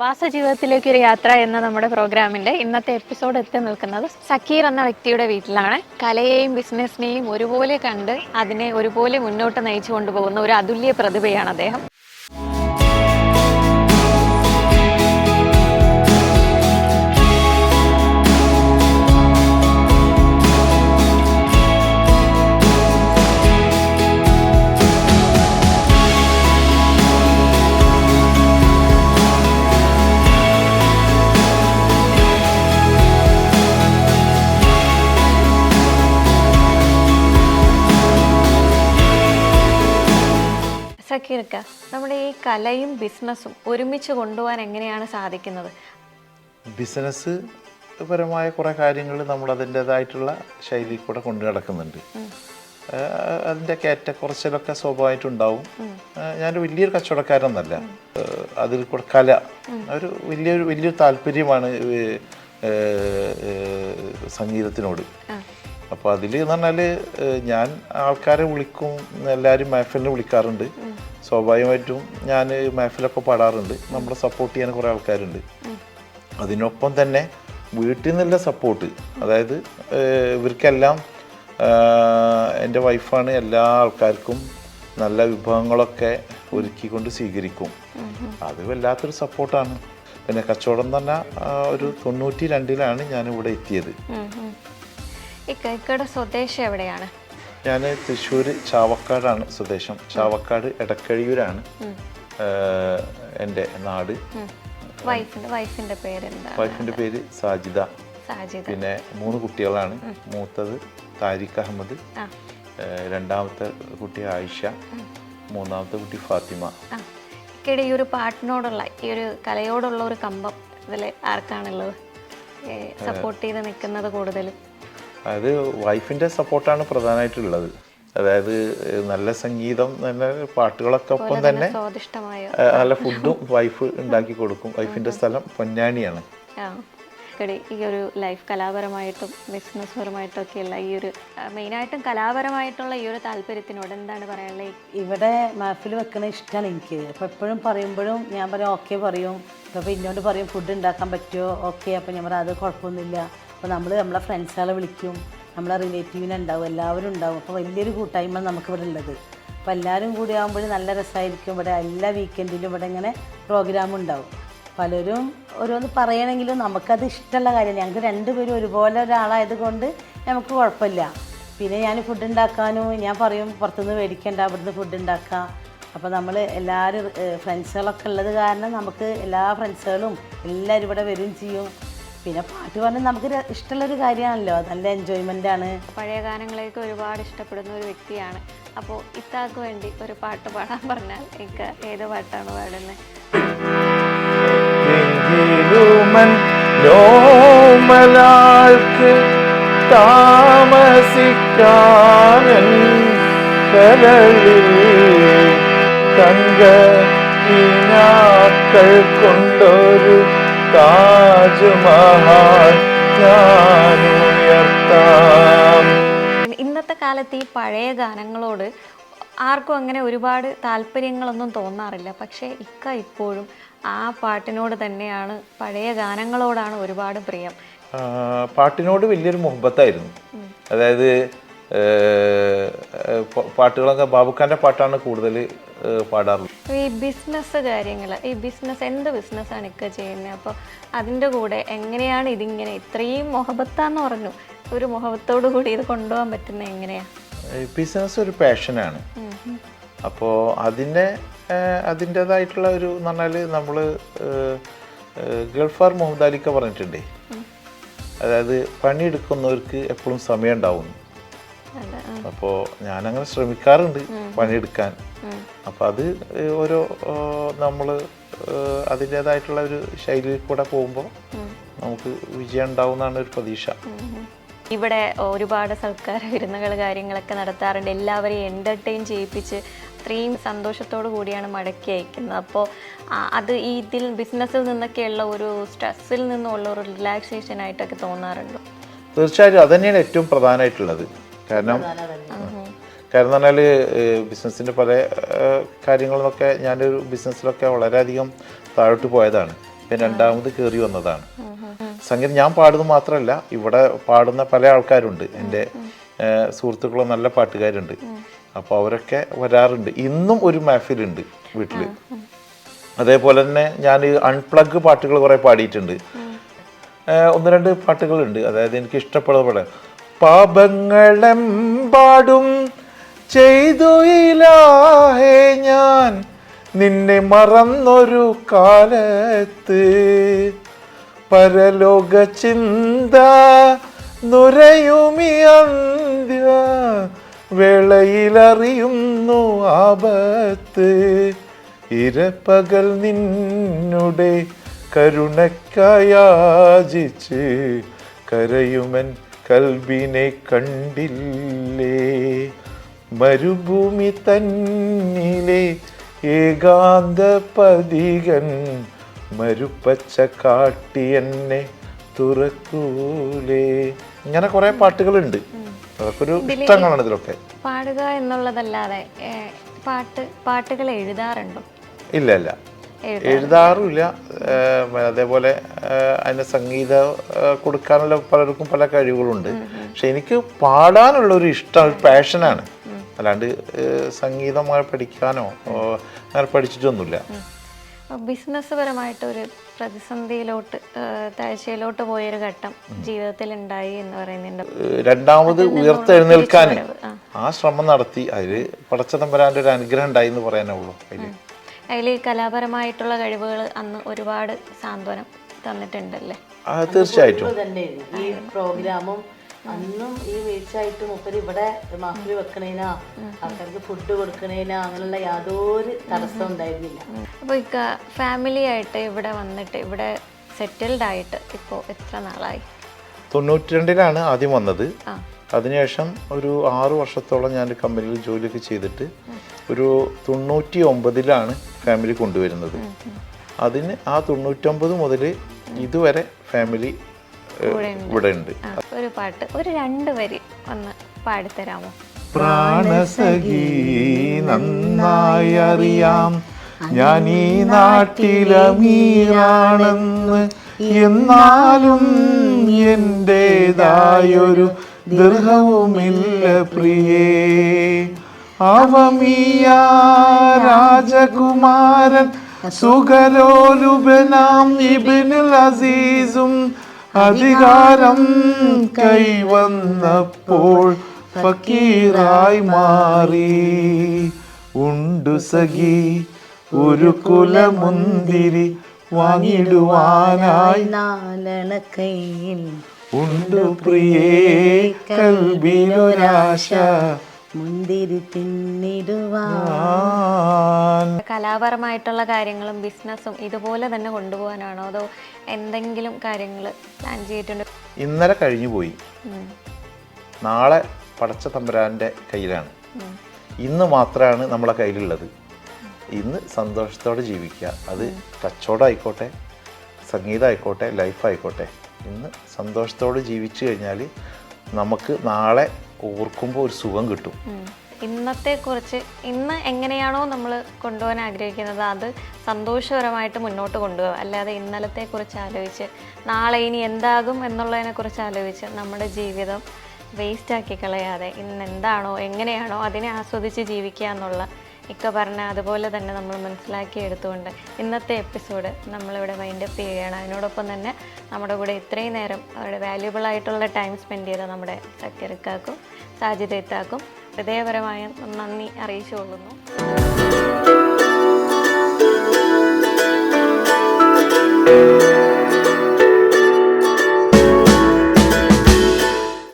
പ്രവാസ ജീവിതത്തിലേക്ക് ഒരു യാത്ര എന്ന നമ്മുടെ പ്രോഗ്രാമിന്റെ ഇന്നത്തെ എപ്പിസോഡ് എത്തി നിൽക്കുന്നത് സക്കീർ എന്ന വ്യക്തിയുടെ വീട്ടിലാണ്. കലയെയും ബിസിനസ്സിനെയും ഒരുപോലെ കണ്ട് അതിനെ ഒരുപോലെ മുന്നോട്ട് നയിച്ചു കൊണ്ടുപോകുന്ന ഒരു അതുല്യ പ്രതിഭയാണ് അദ്ദേഹം. സക്കീർക്ക നമ്മുടെ ഈ കലയും ബിസിനസ്സും ഒരുമിച്ച് കൊണ്ടുപോകാൻ എങ്ങനെയാണ് സാധിക്കുന്നത്? ബിസിനസ് പരമായ കുറേ കാര്യങ്ങൾ നമ്മൾ അതിന്റെതായിട്ടുള്ള ശൈലിയിൽ കൂടെ കൊണ്ടു നടക്കുന്നുണ്ട്. അതിന്റെ അതിന്റെ കുറച്ചിലൊക്കെ സ്വാഭാവികമായിട്ടുണ്ടാവും. ഞാനൊരു ഞാൻ വലിയൊരു കച്ചവടക്കാരൊന്നല്ല അതിൽ കൂടെ കല ഒരു വലിയൊരു വലിയൊരു താല്പര്യമാണ് സംഗീതത്തിനോട്. അപ്പോൾ അതിൽ എന്ന് പറഞ്ഞാൽ ഞാൻ ആൾക്കാരെ വിളിക്കും എല്ലാവരും മഹഫലിനെ വിളിക്കാറുണ്ട്. സ്വാഭാവികമായിട്ടും ഞാൻ മഹഫിലൊക്കെ പാടാറുണ്ട്. നമ്മളെ സപ്പോർട്ട് ചെയ്യാൻ കുറേ ആൾക്കാരുണ്ട്. അതിനൊപ്പം തന്നെ വീട്ടിൽ നിന്നുള്ള സപ്പോർട്ട് അതായത് ഇവർക്കെല്ലാം എന്റെ വൈഫാണ് എല്ലാ ആൾക്കാർക്കും നല്ല വിഭവങ്ങളൊക്കെ ഒരുക്കിക്കൊണ്ട് സ്വീകരിക്കും. അത് വല്ലാത്തൊരു സപ്പോർട്ടാണ് പിന്നെ കച്ചവടം തന്നെ ഒരു തൊണ്ണൂറ്റി രണ്ടിലാണ് ഞാൻ ഇവിടെ എത്തിയത് കൈക്കട സ്വദേശം എവിടെയാണ്? ഞാൻ തൃശ്ശൂർ ചാവക്കാടാണ് സ്വദേശം. ചാവക്കാട് എടക്കഴിയൂരാണ്. എന്റെ നാട്. വൈഫിന്റെ വൈഫിന്റെ പേരെന്താ വൈഫിന്റെ പേര് സാജിദ. പിന്നെ മൂന്ന് കുട്ടികളാണ്. മൂത്തത് താരിഖ് അഹമ്മദ്. രണ്ടാമത്തെ കുട്ടി ആയിഷ. മൂന്നാമത്തെ കുട്ടി ഫാത്തിമ. ഇക്കയുടെ ഈ ഒരു പാട്ടിനോടുള്ള ഈ ഒരു കലയോടുള്ള ഒരു കമ്പം ഇതിൽ ആർക്കാണുള്ളത്? സപ്പോർട്ട് ചെയ്ത് നിൽക്കുന്നത് കൂടുതലും? അതായത് വൈഫിന്റെ സപ്പോർട്ടാണ് പ്രധാനമായിട്ടുള്ളത്. അതായത് നല്ല സംഗീതം നല്ല പാട്ടുകളൊക്കെ ഒപ്പം തന്നെ നല്ല ഫുഡും വൈഫ് ഉണ്ടാക്കി കൊടുക്കും. വൈഫിന്റെ സ്ഥലം പൊന്നാനിയാണ്. ഈ ഒരു ലൈഫ് കലാപരമായിട്ടും ബിസിനസ് പരമായിട്ടും ഒക്കെയുള്ള ഈ ഒരു മെയിനായിട്ടും കലാപരമായിട്ടുള്ള ഈ ഒരു താല്പര്യത്തിനോട് എന്താണ് പറയാനുള്ളത്? ഇവിടെ മഹഫിൽ വെക്കണ ഇഷ്ടമാണ് എനിക്ക്. അപ്പോൾ എപ്പോഴും പറയുമ്പോഴും ഞാൻ പറയും ഓക്കെ പറയും. അപ്പോൾ ഇന്നോട് പറയും ഫുഡ് ഉണ്ടാക്കാൻ പറ്റുമോ? ഓക്കെ. അപ്പോൾ ഞാൻ പറയാം അത് കുഴപ്പമൊന്നുമില്ല. അപ്പോൾ നമ്മൾ നമ്മളെ ഫ്രണ്ട്സുകളെ വിളിക്കും. നമ്മളെ റിലേറ്റീവിനെ ഉണ്ടാവും. എല്ലാവരും ഉണ്ടാവും. അപ്പോൾ വലിയൊരു കൂട്ടായ്മ നമുക്കിവിടെ ഉള്ളത്. അപ്പോൾ എല്ലാവരും കൂടി ആകുമ്പോൾ നല്ല രസമായിരിക്കും ഇവിടെ എല്ലാ വീക്കെൻഡിലും ഇവിടെ ഇങ്ങനെ പ്രോഗ്രാം ഉണ്ടാവും. പലരും ഓരോന്ന് പറയണമെങ്കിലും നമുക്കത് ഇഷ്ടമുള്ള കാര്യം. ഞങ്ങൾക്ക് രണ്ടുപേരും ഒരുപോലെ ഒരാളായത് കൊണ്ട് നമുക്ക് കുഴപ്പമില്ല. പിന്നെ ഞാൻ ഫുഡ് ഉണ്ടാക്കാനും ഞാൻ പറയും പുറത്തുനിന്ന് മേടിക്കേണ്ട അവിടുന്ന് ഫുഡ് ഉണ്ടാക്കാം. അപ്പോൾ നമ്മൾ എല്ലാവരും ഫ്രണ്ട്സുകളൊക്കെ ഉള്ളത് കാരണം നമുക്ക് എല്ലാ ഫ്രണ്ട്സുകളും എല്ലാവരും ഇവിടെ വരും ചെയ്യും. പിന്നെ പാട്ട് പറഞ്ഞാൽ നമുക്ക് ഇഷ്ടമുള്ളൊരു കാര്യമാണല്ലോ. നല്ല എൻജോയ്മെന്റ് ആണ്. പഴയ ഗാനങ്ങളെയൊക്കെ ഒരുപാട് ഇഷ്ടപ്പെടുന്ന ഒരു വ്യക്തിയാണ്. അപ്പോൾ ഇത്താക്ക് വേണ്ടി ഒരു പാട്ട് പാടാൻ പറഞ്ഞാൽ എനിക്ക് ഏത് പാട്ടാണ് പാടുന്നത് താമസിക്കാനൻ കരളിൽ തങ്ക ഇനാക്കൾ കൊണ്ടൊരു താജ്മഹാൽ ഇന്നത്തെ കാലത്ത് ഈ പഴയ ഗാനങ്ങളോട് ആർക്കും അങ്ങനെ ഒരുപാട് താല്പര്യങ്ങളൊന്നും തോന്നാറില്ല. പക്ഷേ ഇക്ക ഇപ്പോഴും ആ പാട്ടിനോട് തന്നെയാണ് പഴയ ഗാനങ്ങളോടാണ് ഒരുപാട് പ്രിയം. പാട്ടിനോട് വലിയൊരു മുഹബത്തായിരുന്നു. അതായത് പാട്ടുകളൊക്കെ ബാബുഖാന്റെ പാട്ടാണ് കൂടുതൽ പാടാറുള്ളത്. ഈ ബിസിനസ് കാര്യങ്ങൾ ഈ ബിസിനസ് എന്ത് ബിസിനസ്സാണ് ഇക്ക ചെയ്യുന്നത്? അപ്പോൾ അതിന്റെ കൂടെ എങ്ങനെയാണ് ഇതിങ്ങനെ ഇത്രയും മുഹബത്താന്ന് പറഞ്ഞു ഒരു മുഹബത്തോടു കൂടി ഇത് കൊണ്ടുപോകാൻ പറ്റുന്നത് എങ്ങനെയാണ് ബിസിനസ് ഒരു പാഷനാണ്. അപ്പോൾ അതിനെ അതിന്റെതായിട്ടുള്ള ഒരു എന്ന് പറഞ്ഞാൽ നമ്മൾ ഗൾഫാർ മുഹമ്മദ് അലിക്ക പറഞ്ഞിട്ടുണ്ടേ. അതായത് പണിയെടുക്കുന്നവർക്ക് എപ്പോഴും സമയം ഉണ്ടാവും അതെ ആ. അപ്പോൾ ഞാനങ്ങനെ ശ്രമിക്കാറുണ്ട് പണിയെടുക്കാൻ. അപ്പോൾ അത് ഓരോ നമ്മൾ അതിന്റേതായിട്ടുള്ള ഒരു ശൈലിയിൽ കൂടെ പോകുമ്പോൾ നമുക്ക് വിജയം ഉണ്ടാവും എന്നാണ് ഒരു പ്രതീക്ഷ. ഇവിടെ ഒരുപാട് സൽക്കാര വിരുന്നുകൾ കാര്യങ്ങളൊക്കെ നടത്താറുണ്ട്. എല്ലാവരെയും എന്റർടൈൻ ചെയ്യിപ്പിച്ച് അത്രയും സന്തോഷത്തോടു കൂടിയാണ് മടക്കി അയക്കുന്നത്. അപ്പോൾ അത് ഈ ഇതിൽ ബിസിനസ്സിൽ നിന്നൊക്കെയുള്ള ഒരു സ്ട്രെസ്സിൽ നിന്നുള്ള ഒരു റിലാക്സേഷൻ ആയിട്ടൊക്കെ തോന്നാറുണ്ടോ? തീർച്ചയായിട്ടും അതുതന്നെയാണ് ഏറ്റവും പ്രധാനമായിട്ടുള്ളത്. കാരണം കാരണം എന്ന് പറഞ്ഞാൽ ബിസിനസ്സിന്റെ പല കാര്യങ്ങളൊക്കെ കാര്യങ്ങളിലൊക്കെ ഞാനൊരു ബിസിനസ്സിലൊക്കെ വളരെയധികം താഴോട്ട് പോയതാണ്. പിന്നെ രണ്ടാമത് കയറി വന്നതാണ്. സംഗീതം ഞാൻ പാടുന്നത് മാത്രമല്ല ഇവിടെ പാടുന്ന പല ആൾക്കാരുണ്ട്. എന്റെ സുഹൃത്തുക്കളും നല്ല പാട്ടുകാരുണ്ട്. അപ്പോൾ അവരൊക്കെ വരാറുണ്ട്. ഇന്നും ഒരു മഹഫിലുണ്ട് വീട്ടിൽ അതേപോലെ തന്നെ ഞാൻ അൺപ്ലഗ് പാട്ടുകൾ കുറേ പാടിയിട്ടുണ്ട്. ഒന്ന് രണ്ട് പാട്ടുകളുണ്ട്. അതായത് എനിക്ക് ഇഷ്ടപ്പെടുന്ന പാട്ട് പാപങ്ങളെമ്പാടും ചെയ്തു ഇലാഹേ ഞാൻ. നിന്നെ മറന്നൊരു കാലത്ത് പരലോക ചിന്ത നുരയുമി അന്ത്യ. വേളയിലറിയുന്നു ആപത്ത്. ഇരപ്പകൽ നിന്നുടെ കരുണക്കായാചിച്ച് കരയുമൻ കൽബിനെ കണ്ടില്ലേ? മരുഭൂമി തന്നിലെ ഏകാന്ത പതികൻ മരുപ്പച്ച കാട്ടി എന്നെ തുറക്കൂലേ? ഇങ്ങനെ കുറെ പാട്ടുകളുണ്ട്. അതൊക്കെ ഒരു ഇഷ്ടങ്ങളാണ് ഇതിലൊക്കെ. പാടുക എന്നുള്ളതല്ലാതെ പാട്ട് പാട്ടുകൾ എഴുതാറുണ്ടോ? ഇല്ല ഇല്ല. എഴുതാറുമില്ല. അതേപോലെ അതിന്റെ സംഗീത കൊടുക്കാനുള്ള പലർക്കും പല കഴിവുകളുണ്ട്. പക്ഷെ എനിക്ക് പാടാനുള്ള ഒരു ഇഷ്ടം ഒരു പാഷനാണ്. അല്ലാണ്ട് സംഗീതം സംഗീതമായി പഠിക്കാനോ അങ്ങനെ പഠിച്ചിട്ടൊന്നുമില്ല. ബിസിനസ് പരമായിട്ട് ഒരു പ്രതിസന്ധിയിലോട്ട് താഴ്ചയിലോട്ട് പോയൊരു ഘട്ടം ജീവിതത്തിൽ ഉണ്ടായി എന്ന് പറയുന്നുണ്ട്. രണ്ടാമത് ഉയർത്തെഴുന്നേൽക്കാൻ ആ. ആ ശ്രമം നടത്തി അതിൽ പടച്ചതമ്പരാന്റെ ഒരു അനുഗ്രഹം ഉണ്ടായി എന്ന് പറയാനേ ഉള്ളൂ അതിൽ അതിൽ കലാപരമായിട്ടുള്ള കഴിവുകൾ അന്ന് ഒരുപാട് സാന്ത്വനം തന്നിട്ടുണ്ടല്ലേ? അത് തീർച്ചയായിട്ടും. ഈ പ്രോഗ്രാമും അന്നും ഈ വീഴ്ചയായിട്ട് മുപ്പര് ഇവിടെ മാഫിൽ വെക്കണേനാ ആൾക്കാർക്ക് ഫുഡ് കൊടുക്കണേനാ അങ്ങനെയുള്ള യാതൊരു തടസ്സം ഉണ്ടായിരുന്നില്ല. അപ്പോൾ ഇക്ക ഫാമിലി ആയിട്ട് ഇവിടെ വന്നിട്ട് ഇവിടെ സെറ്റിൽഡ് ആയിട്ട് ഇപ്പോ എത്ര നാളായി? തൊണ്ണൂറ്റി രണ്ടിലാണ് ആദ്യം വന്നത്. അതിനുശേഷം ഒരു ആറു വർഷത്തോളം ഞാൻ കമ്പനിയിൽ ജോലിയൊക്കെ ചെയ്തിട്ട് ഒരു തൊണ്ണൂറ്റി ഒമ്പതിലാണ് ഫാമിലി കൊണ്ടുവരുന്നത്. അതിന് ആ തൊണ്ണൂറ്റൊമ്പത് മുതൽ ഇതുവരെ ഫാമിലി ഇവിടെ ഉണ്ട്. ഒരു പാട്ട് ഒരു രണ്ട് വരി ഒന്ന് പാടിത്തരാമോ? പ്രാണസഖി നന്നായി അറിയാം. ഞാൻ ഈ നാട്ടിലമീറാണെന്ന് എന്നാലും എന്റെതായൊരു ദൃഹവുമില്ല പ്രിയേ. രാജകുമാരൻ സുഖലോലുപനാം ഇബിനുൽ അസീസും അധികാരം കൈവന്നപ്പോൾ ഫക്കീറായി മാറി. ഉണ്ടു സഖി ഒരു കുലമുന്തിരി വാങ്ങിടുവാനായി. നാലണ കയ്യിൽ ഉണ്ടു പ്രിയേ കൽബിലൊരാശ മുന്തിരി തിന്നിടുവാൻ. കലാപരമായിട്ടുള്ള കാര്യങ്ങളും ബിസിനസ്സും ഇതുപോലെ തന്നെ കൊണ്ടുപോകാനാണോ? അതോ എന്തെങ്കിലും കാര്യങ്ങൾ പ്ലാൻ ചെയ്തിട്ടുണ്ട്? ഇന്നലെ കഴിഞ്ഞു പോയി. നാളെ പടച്ച തമ്പുരാന്റെ കയ്യിലാണ്. ഇന്ന് മാത്രമാണ് നമ്മളെ കയ്യിലുള്ളത്. ഇന്ന് സന്തോഷത്തോടെ ജീവിക്കുക. അത് കച്ചവടം ആയിക്കോട്ടെ സംഗീതം ആയിക്കോട്ടെ ലൈഫ് ആയിക്കോട്ടെ. ഇന്ന് സന്തോഷത്തോടെ ജീവിച്ചു കഴിഞ്ഞാൽ നമുക്ക് നാളെ ഓർക്കുമ്പോൾ ഒരു സുഖം കിട്ടും. ഇന്നത്തെ കുറിച്ച് ഇന്ന് എങ്ങനെയാണോ നമ്മൾ കൊണ്ടുപോകാൻ ആഗ്രഹിക്കുന്നത് അത് സന്തോഷകരമായിട്ട് മുന്നോട്ട് കൊണ്ടുപോകുക അല്ലാതെ ഇന്നലത്തെ കുറിച്ച് ആലോചിച്ച് നാളെ ഇനി എന്താകും എന്നുള്ളതിനെ കുറിച്ച് ആലോചിച്ച് നമ്മുടെ ജീവിതം വേസ്റ്റ് ആക്കി കളയാതെ ഇന്ന് എന്താണോ എങ്ങനെയാണോ അതിനെ ആസ്വദിച്ച് ജീവിക്കുക എന്നുള്ള ഇക്ക പറഞ്ഞ അതുപോലെ തന്നെ നമ്മൾ മനസ്സിലാക്കി എടുത്തുകൊണ്ട് ഇന്നത്തെ എപ്പിസോഡ് നമ്മളിവിടെ വൈൻഡപ്പ് ചെയ്യുകയാണ്. അതിനോടൊപ്പം തന്നെ നമ്മുടെ കൂടെ ഇത്രയും നേരം അവിടെ വാല്യുബിൾ ആയിട്ടുള്ള ടൈം സ്പെൻഡ് ചെയ്ത നമ്മുടെ സക്കരക്കാക്കും സാജിദ് ഇത്താക്കും. ഹൃദയപരമായ നന്ദി അറിയിച്ചു കൊള്ളുന്നു